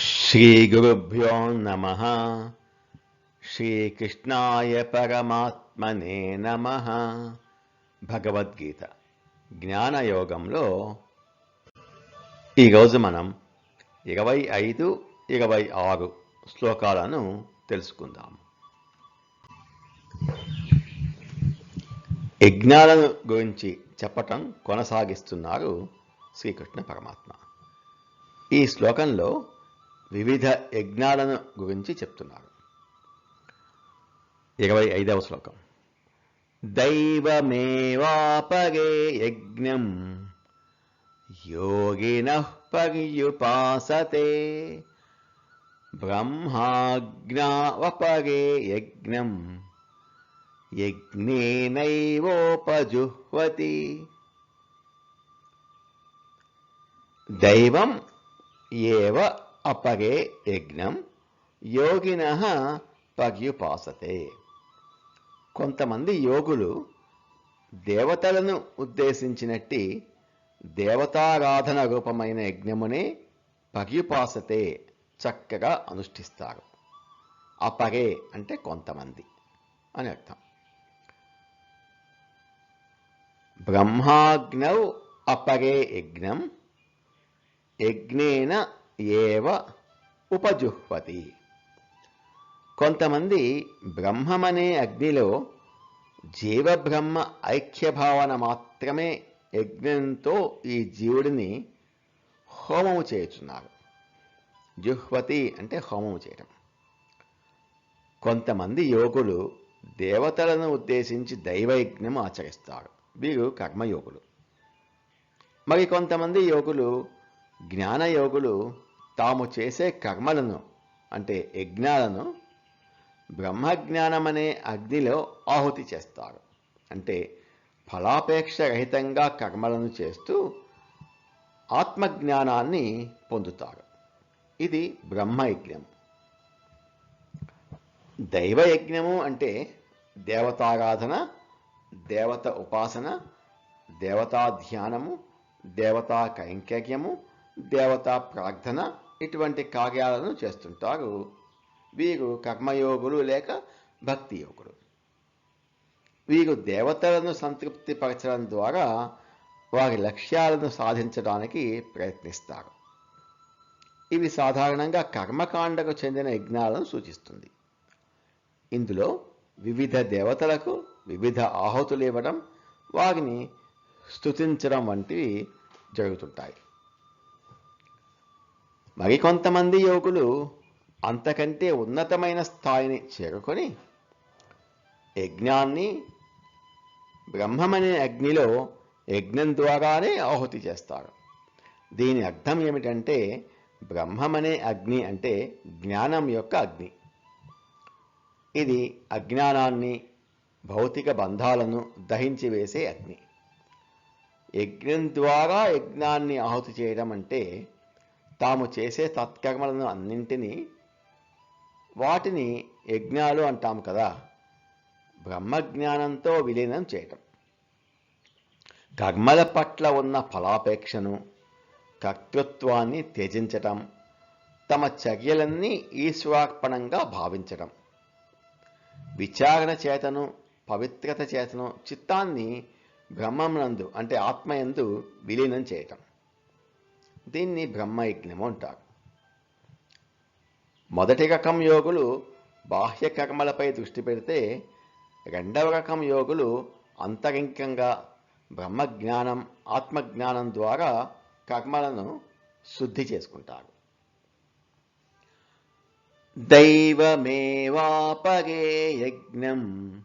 శ్రీగురుభ్యో నమ శ్రీకృష్ణాయ పరమాత్మనే నమ భగవద్గీత జ్ఞానయోగంలో ఈరోజు మనం ఇరవై ఐదు ఇరవై ఆరు శ్లోకాలను తెలుసుకుందాం. యజ్ఞాలను గురించి చెప్పటం కొనసాగిస్తున్నారు శ్రీకృష్ణ పరమాత్మ. ఈ శ్లోకంలో వివిధ యజ్ఞాలను గురించి చెప్తున్నారు. ఇరవై ఐదవ శ్లోకం. దైవమేవాపగే యజ్ఞం. యోగిన పర్యుపాసతే. బ్రహ్మాజ్ఞావపగే యజ్ఞం. యజ్ఞేనైవోపజుహ్వతి. దైవం ఏవ అపగే యజ్ఞం యోగిన పగ్యుపాసతే కొంతమంది యోగులు దేవతలను ఉద్దేశించినట్టి దేవతారాధన రూపమైన యజ్ఞమునే పగ్యుపాసతే చక్కగా అనుష్ఠిస్తారు. అపగే అంటే కొంతమంది అని అర్థం. బ్రహ్మాగ్నౌ అపగే యజ్ఞం యజ్ఞేన ఏవ ఉపజుహ్వతి. కొంతమంది బ్రహ్మమనే అగ్నిలో జీవబ్రహ్మ ఐక్యభావన మాత్రమే యజ్ఞంతో ఈ జీవుడిని హోమము చేయుచున్నారు. జుహ్వతి అంటే హోమము చేయటం. కొంతమంది యోగులు దేవతలను ఉద్దేశించి దైవయజ్ఞం ఆచరిస్తారు. వీరు కర్మయోగులు. మరి కొంతమంది యోగులు జ్ఞానయోగులు తాము చేసే కర్మలను అంటే యజ్ఞాలను బ్రహ్మజ్ఞానమనే అగ్నిలో ఆహుతి చేస్తారు. అంటే ఫలాపేక్ష రహితంగా కర్మలను చేస్తూ ఆత్మజ్ఞానాన్ని పొందుతారు. ఇది బ్రహ్మయజ్ఞం. దైవయజ్ఞము అంటే దేవతారాధన దేవత ఉపాసన దేవతా ధ్యానము దేవతా కైంకర్యము దేవతా ప్రార్థన ఇటువంటి కార్యాలను చేస్తుంటారు వీరు కర్మయోగులు లేక భక్తి యోగులు. వీరు దేవతలను సంతృప్తిపరచడం ద్వారా వారి లక్ష్యాలను సాధించడానికి ప్రయత్నిస్తారు. ఇవి సాధారణంగా కర్మకాండకు చెందిన యజ్ఞాలను సూచిస్తుంది. ఇందులో వివిధ దేవతలకు వివిధ ఆహుతులు ఇవ్వడం వారిని స్తుతించడం వంటివి జరుగుతుంటాయి. మరికొంతమంది యోగులు అంతకంటే ఉన్నతమైన స్థాయిని చేరుకొని యజ్ఞాన్ని బ్రహ్మమనే అగ్నిలో యజ్ఞం ద్వారానే ఆహుతి చేస్తారు. దీని అర్థం ఏమిటంటే బ్రహ్మమనే అగ్ని అంటే జ్ఞానం యొక్క అగ్ని ఇది అజ్ఞానాన్ని భౌతిక బంధాలను దహించి వేసే అగ్ని యజ్ఞం ద్వారా యజ్ఞాన్ని ఆహుతి చేయడం అంటే తాము చేసే తత్కర్మలను అన్నింటినీ వాటిని యజ్ఞాలు అంటాం కదా. బ్రహ్మజ్ఞానంతో విలీనం చేయటం. కర్మల పట్ల ఉన్న ఫలాపేక్షను కర్తృత్వాన్ని త్యజించటం తమ చర్యలన్నీ ఈశ్వరార్పణంగా భావించటం. విచారణ చేతను పవిత్రత చేతను చిత్తాన్ని బ్రహ్మమునందు అంటే ఆత్మయందు విలీనం చేయటం. దీన్ని బ్రహ్మయజ్ఞము అంటారు మొదటి రకం యోగులు బాహ్య కర్మలపై దృష్టి పెడితే రెండవ రకం యోగులు అంతరింకంగా బ్రహ్మజ్ఞానం ఆత్మజ్ఞానం ద్వారా కర్మలను శుద్ధి చేసుకుంటారు. దైవమేవాపగే యజ్ఞం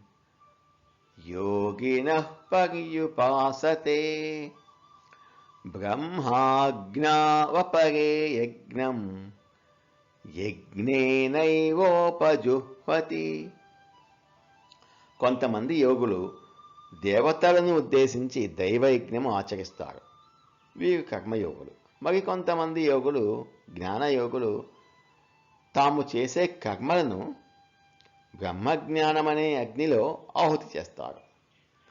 యోగిన పర్యుపాసతే. బ్రహ్మాజ్ఞావపగే యజ్ఞం యజ్ఞేనైవోపజుహ్వతి. కొంతమంది యోగులు దేవతలను ఉద్దేశించి దైవయజ్ఞం ఆచరిస్తారు. వీరు కర్మయోగులు. మరి కొంతమంది యోగులు జ్ఞానయోగులు తాము చేసే కర్మలను బ్రహ్మజ్ఞానమనే అగ్నిలో ఆహుతి చేస్తారు.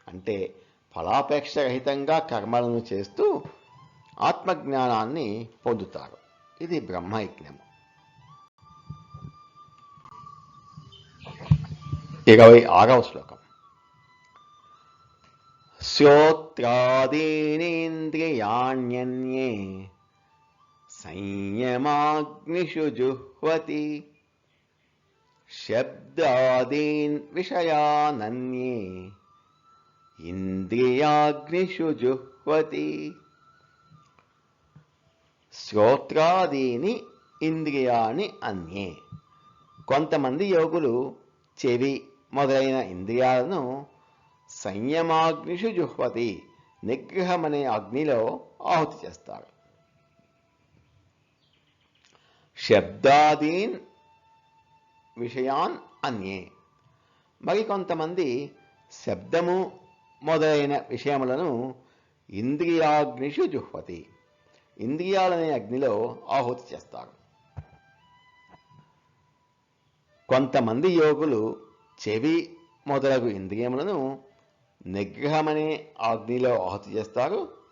అంటే ఫలాపేక్ష రహితంగా కర్మలను చేస్తూ ఆత్మజ్ఞానాన్ని పొందుతారు. ఇది బ్రహ్మయజ్ఞము. ఇరవై ఆరవ శ్లోకం. శ్రోత్రాదీనేంద్రియాణ్యన్యే సంయమాగ్నిషు జుహ్వతి శబ్దాదీన్ విషయానన్యే ఇంద్రియాగ్నిషు జుహ్వతి శ్రోత్రాదీని ఇంద్రియాని అన్యే. కొంతమంది యోగులు చెవి మొదలైన ఇంద్రియాలను సంయమాగ్నిషు జుహ్వతి నిగ్రహమనే అగ్నిలో ఆహుతి చేస్తారు శబ్దాదీన్ విషయాన్ అన్యే. మరి కొంతమంది శబ్దము మొదలైన విషయములను ఇంద్రియాగ్నిషు జుహ్వతి ఇంద్రియాలనే అగ్నిలో ఆహుతి చేస్తారు. కొంతమంది యోగులు చెవి మొదలగు ఇంద్రియములను నిగ్రహమనే అగ్నిలో ఆహుతి చేస్తారు.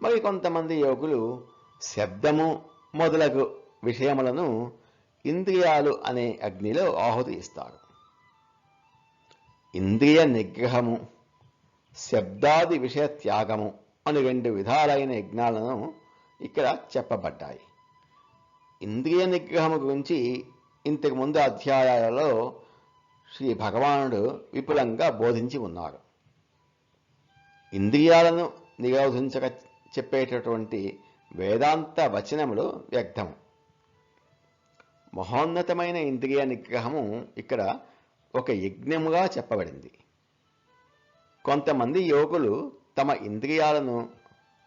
మరి కొంతమంది యోగులు శబ్దము మొదలగు విషయములను ఇంద్రియాలు అనే అగ్నిలో ఆహుతి ఇస్తారు ఇంద్రియ నిగ్రహము శబ్దాది విషయ త్యాగము అని రెండు విధాలైన యజ్ఞాలను ఇక్కడ చెప్పబడ్డాయి. ఇంద్రియ నిగ్రహం గురించి ఇంతకు ముందు అధ్యాయాలలో శ్రీ భగవానుడు విపులంగా బోధించి ఉన్నారు. ఇంద్రియాలను నిరోధించక చెప్పేటటువంటి వేదాంత వచనములు వ్యర్థం మహోన్నతమైన ఇంద్రియ నిగ్రహము ఇక్కడ ఒక యజ్ఞముగా చెప్పబడింది. కొంతమంది యోగులు తమ ఇంద్రియాలను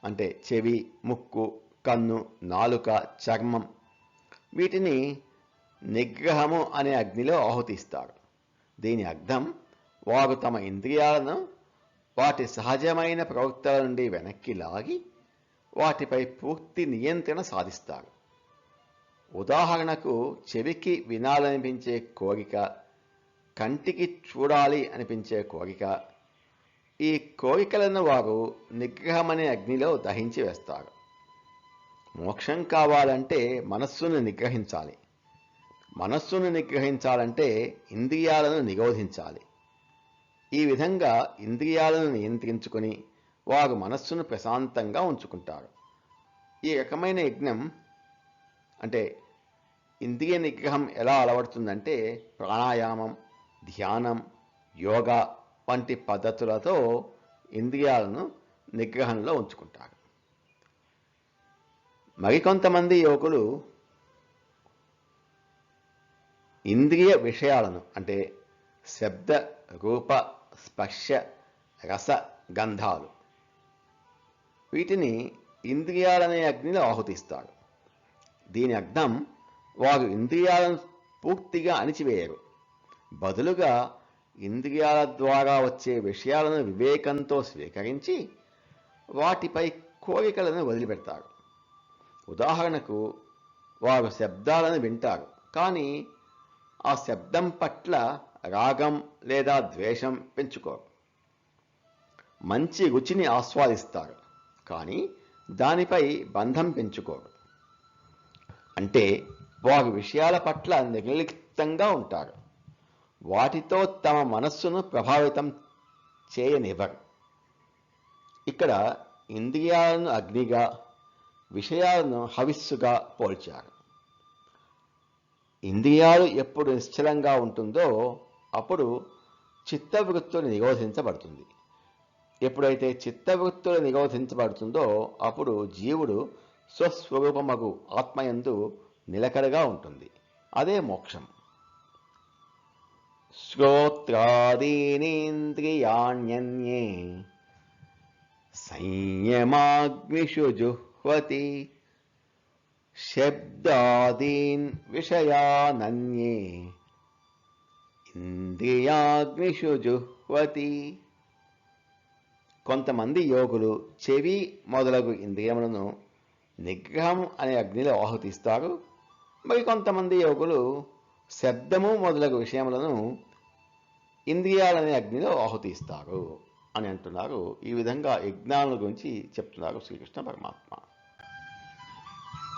అంటే చెవి ముక్కు కన్ను నాలుక చర్మం. వీటిని నిగ్రహము అనే అగ్నిలో ఆహుతిస్తారు దీని అర్థం వారు తమ ఇంద్రియాలను వాటి సహజమైన ప్రవృత్తుల నుండి వెనక్కి లాగి వాటిపై పూర్తి నియంత్రణ సాధిస్తారు. ఉదాహరణకు చెవికి వినాలనిపించే కోరిక కంటికి చూడాలి అనిపించే కోరిక ఈ కోరికలను వారు నిగ్రహమనే అగ్నిలో దహించి వేస్తారు. మోక్షం కావాలంటే మనస్సును నిగ్రహించాలి. మనస్సును నిగ్రహించాలంటే ఇంద్రియాలను నిరోధించాలి. ఈ విధంగా ఇంద్రియాలను నియంత్రించుకొని వారు మనస్సును ప్రశాంతంగా ఉంచుకుంటారు. ఈ రకమైన యజ్ఞం అంటే ఇంద్రియ నిగ్రహం ఎలా అలవడుతుందంటే ప్రాణాయామం ధ్యానం యోగా వంటి పద్ధతులతో ఇంద్రియాలను నిగ్రహంలో ఉంచుకుంటారు. మరికొంతమంది యువకులు ఇంద్రియ విషయాలను అంటే శబ్ద రూప స్పర్శ రస గంధాలు వీటిని ఇంద్రియాలనే అగ్నిలో ఆహుతిస్తారు దీని అర్థం వారు ఇంద్రియాలను పూర్తిగా అణిచివేయరు. బదులుగా ఇంద్రియాల ద్వారా వచ్చే విషయాలను వివేకంతో స్వీకరించి వాటిపై కోరికలను వదిలిపెడతారు ఉదాహరణకు వారు శబ్దాలను వింటారు కానీ ఆ శబ్దం పట్ల రాగం లేదా ద్వేషం పెంచుకోరు. మంచి రుచిని ఆస్వాదిస్తారు కానీ దానిపై బంధం పెంచుకోరు. అంటే వారు విషయాల పట్ల నిర్లిప్తంగా ఉంటారు. వాటితో తమ మనస్సును ప్రభావితం చేయనివ్వరు. ఇక్కడ ఇంద్రియాలను అగ్నిగా విషయాలను హవిస్సుగా పోల్చారు. ఇంద్రియాలు ఎప్పుడు నిశ్చలంగా ఉంటుందో అప్పుడు చిత్తవృత్తులు నిరోధించబడుతుంది. ఎప్పుడైతే చిత్తవృత్తులు నిరోధించబడుతుందో అప్పుడు జీవుడు స్వస్వరూపమగు ఆత్మయందు నిలకడగా ఉంటుంది. అదే మోక్షం. శ్రోత్రాదీనేంద్రియాణ్యన్యే సంయమాగ్నిషు జుహ్వతి శబ్దాదీన్ విషయానన్యే ఇంద్రియాగ్నిషు జుహ్వతి కొంతమంది యోగులు చెవి మొదలగు ఇంద్రియములను నిగ్రహం అనే అగ్నిలో ఆహుతిస్తారు. మరి కొంతమంది యోగులు శబ్దము మొదలగు విషయములను ఇంద్రియాలనే అగ్నిలో ఆహుతిస్తారు అని అంటున్నారు. ఈ విధంగా యజ్ఞాల గురించి చెప్తున్నారు శ్రీకృష్ణ పరమాత్మ.